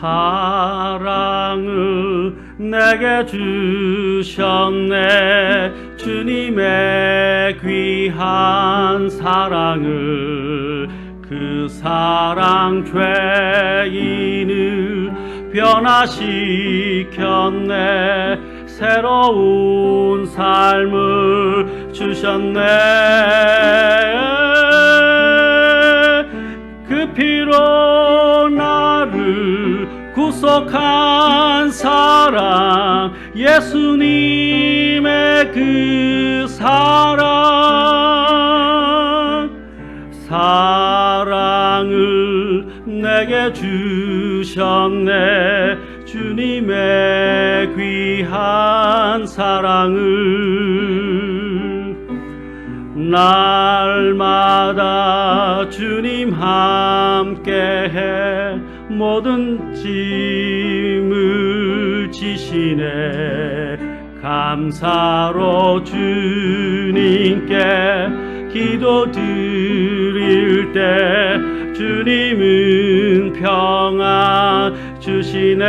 사랑을 내게 주셨네. 주님의 귀한 사랑을 그 사랑 죄인을 변화시켰네. 새로운 삶을 주셨네 구속한 사랑 예수님의 그 사랑. 사랑을 내게 주셨네. 주님의 귀한 사랑을. 날마다 주님 함께해 모든 짐을 지시네. 감사로 주님께 기도 드릴 때 주님은 평안 주시네.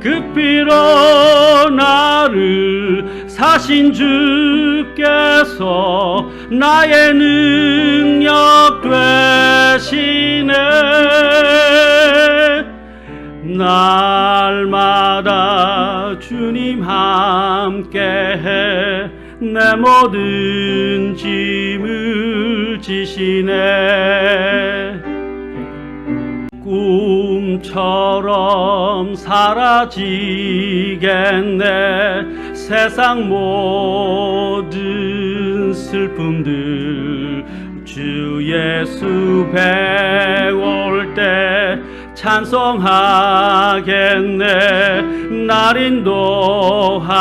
그 피로 나를 사신 주께서 나의 능 력 되시네 날마다 주님 함께해. 내 모든 짐을 지시네. 꿈처럼 사라지겠네. 세상 모든 슬픔들 주 예수 배울 때 찬송하겠네. 날 인도하시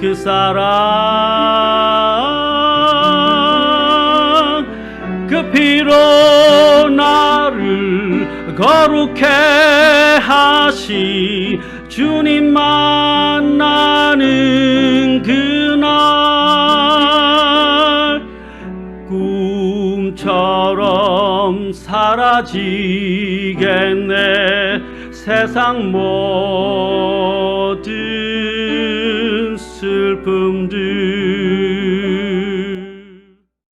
그 사랑. 그 피로 나를 거룩해 하시 주님 만 사라지겠네. 세상 모든 슬픔들